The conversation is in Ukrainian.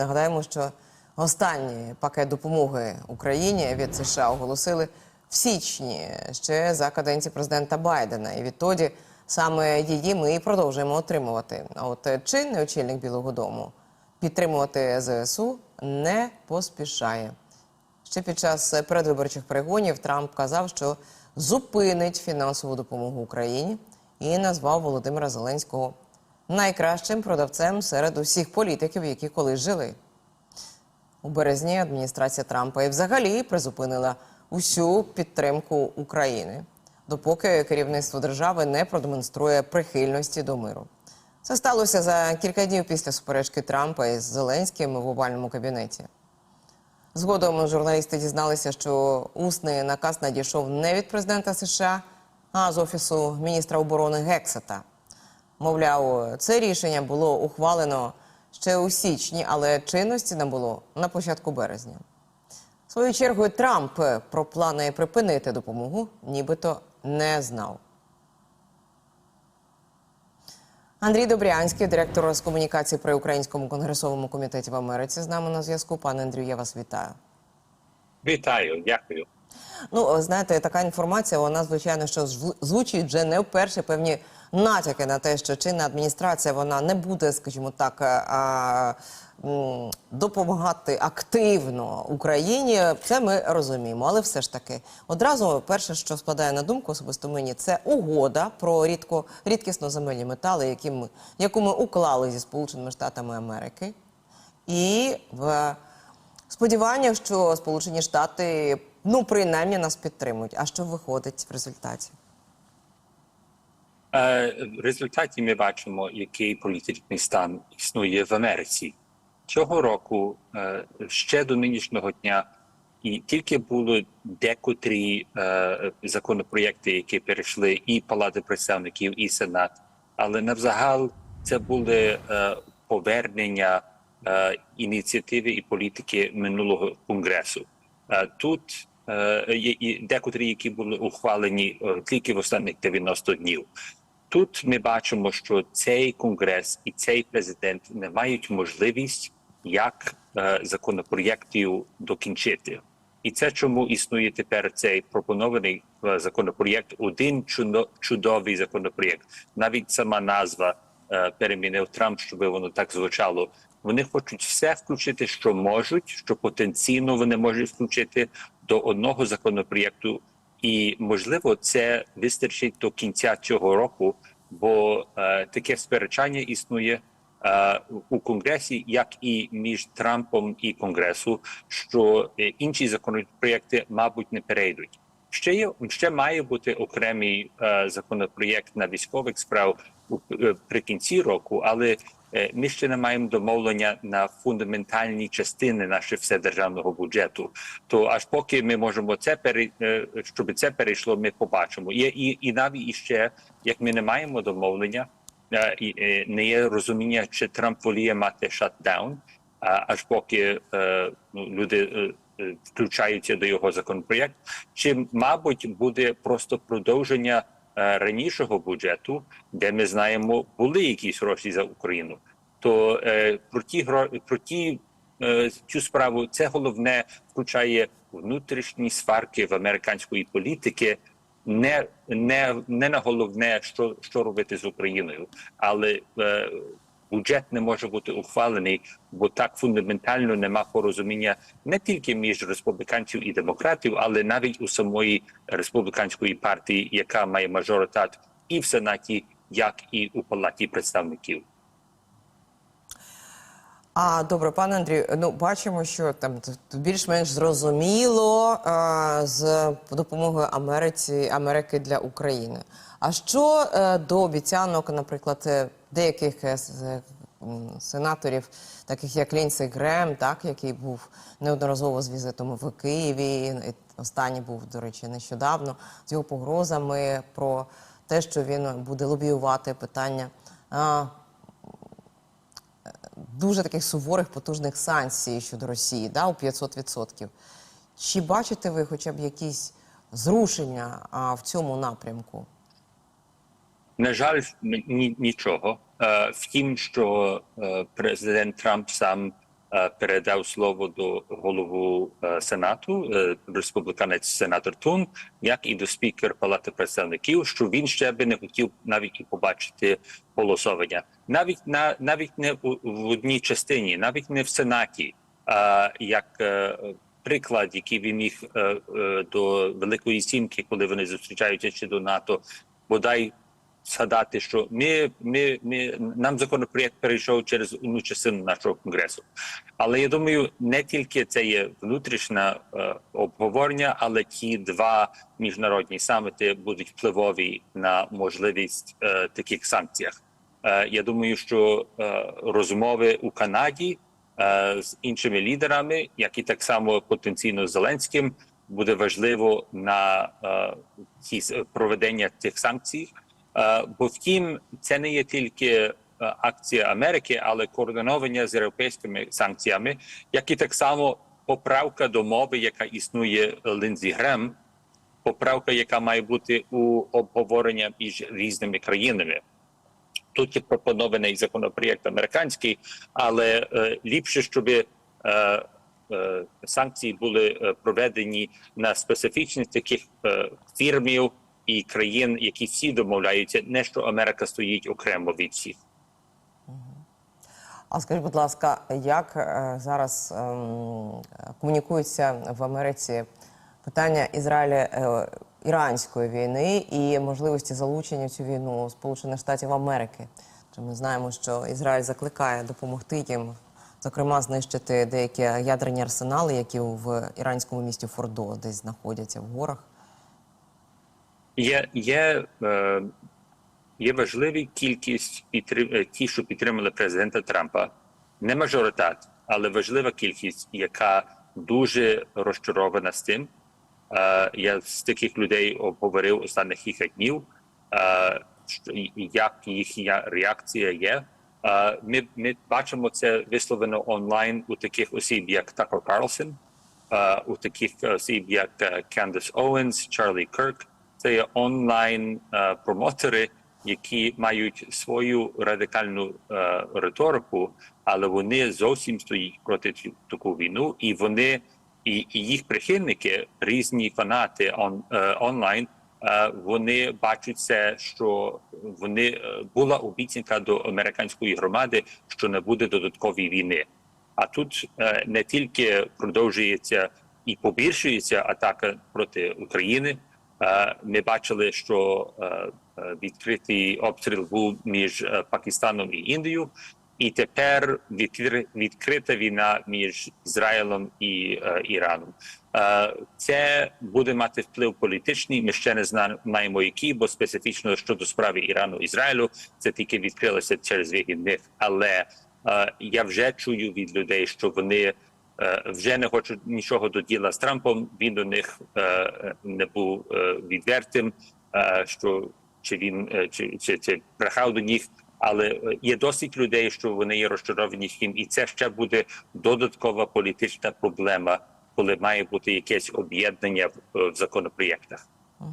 Нагадаємо, що останній пакет допомоги Україні від США оголосили в січні ще за каденції президента Байдена. І відтоді саме її ми і продовжуємо отримувати. А от чинний очільник Білого Дому підтримувати ЗСУ не поспішає. Ще під час передвиборчих перегонів Трамп казав, що зупинить фінансову допомогу Україні і назвав Володимира Зеленського найкращим продавцем серед усіх політиків, які колись жили. У березні адміністрація Трампа і взагалі призупинила усю підтримку України, допоки керівництво держави не продемонструє прихильності до миру. Це сталося за кілька днів після суперечки Трампа із Зеленським в овальному кабінеті. Згодом журналісти дізналися, що усний наказ надійшов не від президента США, а з офісу міністра оборони Гексета. Мовляв, це рішення було ухвалено ще у січні, але чинності набуло на початку березня. Своєю чергою Трамп про плани припинити допомогу нібито не знав. Андрій Добрянський, директор з комунікації при Українському конгресовому комітеті в Америці, з нами на зв'язку. Пане Андрію, я вас вітаю. Вітаю, дякую. Ну, знаєте, така інформація, вона звичайно що звучить вже не вперше певні натяки на те, що чинна адміністрація вона не буде, скажімо так, е, а, допомагати активно Україні. Це ми розуміємо, але все ж таки, одразу перше, що спадає на думку особисто мені, це угода про рідко рідкісно земельні метали, які ми, яку ми уклали зі Сполученими Штатами Америки, і в сподіваннях, що Сполучені Штати ну принаймні нас підтримують. А що виходить в результаті? Е, В результаті ми бачимо, який політичний стан існує в Америці. Цього року е, ще до нинішнього дня і тільки було декотрі е, законопроєкти, які перейшли і Палати представників, і Сенат. Але навзагал це були повернення ініціативи і політики минулого конгресу. Тут і декотрі, які були ухвалені тільки в останніх 90 днів. Тут ми бачимо, що цей конгрес і цей президент не мають можливість як е, законопроєктів докінчити. І це чому існує тепер цей пропонований е, законопроєкт, один чудо- чудовий законопроєкт. Навіть сама назва е, перемінив Трамп, щоб воно так звучало. Вони хочуть все включити, що можуть, що потенційно вони можуть включити до одного законопроєкту, і можливо це вистачить до кінця цього року, бо е, таке сперечання існує е, у конгресі, як і між Трампом і Конгресу, що е, інші законопроєкти, мабуть, не перейдуть. Ще є ще має бути окремий е, законопроєкт на військових справ у- е, при кінці року, але ми ще не маємо домовлення на фундаментальні частини нашого вседержавного бюджету. То аж поки ми можемо це пере, е, щоб це перейшло, ми побачимо. Є і, і навіть іще, як ми не маємо домовлення, е, і, е, не є розуміння, чи Трамп воліє мати шатдаун, аж поки е, ну, люди е, е, включаються до його законопроєкту, чи мабуть буде просто продовження е, ранішого бюджету, де ми знаємо, були якісь гроші за Україну. То е, про ті гро про ті е, цю справу це головне включає внутрішні сварки в американської політики. Не не не на головне, що що робити з Україною, але е, бюджет не може бути ухвалений, бо так фундаментально нема порозуміння не тільки між республіканців і демократів, але навіть у самої республіканської партії, яка має мажоритат і в сенаті, як і у палаті представників. А добре, пане Андрію, ну бачимо, що там більш-менш зрозуміло а, з допомогою Америці Америки для України. А що е, до обіцянок, наприклад, е, деяких е, сенаторів, таких як Лінсі Грем, так який був неодноразово з візитом в Києві, останній був, до речі, нещодавно з його погрозами про те, що він буде лобіювати питання. А, дуже таких суворих потужних санкцій щодо Росії, да, у 500%. Чи бачите ви хоча б якісь зрушення а, в цьому напрямку? На жаль, ні, нічого. Е, втім, що е, президент Трамп сам передав слово до голову е, сенату, е, республіканець сенатор Тун, як і до спікера Палати представників, що він ще би не хотів навіть і побачити голосування, навіть на навіть не в одній частині, навіть не в сенаті, а як е, приклад, який він міг е, е, до Великої Сімки, коли вони зустрічаються ще до НАТО, бодай згадати, що ми, ми, ми нам законопроєкт перейшов через одну частину нашого конгресу. Але я думаю, не тільки це є внутрішнє е, обговорення, але ті два міжнародні саміти будуть впливові на можливість е, таких санкціях. Е, я думаю, що е, розмови у Канаді е, з іншими лідерами, як і так само потенційно Зеленським, буде важливо на е, ті проведення цих санкцій. Е, Бо втім, це не є тільки е, акція Америки, але координування з європейськими санкціями, як і так само поправка до мови, яка існує е, Грем, поправка, яка має бути у обговорення між різними країнами. Тут є пропонований законопроєкт американський, але е, ліпше, щоб е, е, санкції були е, проведені на специфічних таких е, фірмів і країн, які всі домовляються, не що Америка стоїть окремо від всіх. А скажіть, будь ласка, як е, зараз ем, комунікується в Америці питання Ізраїля е, іранської війни і можливості залучення в цю війну Сполучених Штатів Америки? Чи ми знаємо, що Ізраїль закликає допомогти їм, зокрема, знищити деякі ядерні арсенали, які в іранському місті Фордо десь знаходяться в горах? Є, є, е, є важливі кількість підтрим... е, ті, що підтримали президента Трампа, не мажоритат, але важлива кількість, яка дуже розчарована з тим. Е, я з таких людей обговорив останніх кілька днів, як їхня реакція є. Ми, ми бачимо це висловлено онлайн у таких осіб, як Такер Карлсон, у таких осіб, як Кендіс Оуенс, Чарлі Кирк. Це є онлайн е, промотори, які мають свою радикальну е, риторику, але вони зовсім стоять проти таку війну, і вони і, і їх прихильники, різні фанати он, е, онлайн. Вони бачать це, що вони була обіцянка до американської громади, що не буде додаткової війни. А тут не тільки продовжується і побільшується атака проти України. Е, Ми бачили, що е, е, відкритий обстріл був між Пакистаном і Індією, і тепер відкрита війна між Ізраїлем і Іраном. Це буде мати вплив політичний. Ми ще не знаємо, який, бо специфічно щодо справи Ірану Ізраїлю це тільки відкрилося через вихідних. Але я вже чую від людей, що вони вже не хочуть нічого до діла з Трампом. Він до них е, не був е, відвертим. е, Що чи він е, чи, чи, чи брехав до них, але е, є досить людей, що вони є розчаровані з і це ще буде додаткова політична проблема, коли має бути якесь об'єднання в законопроєктах.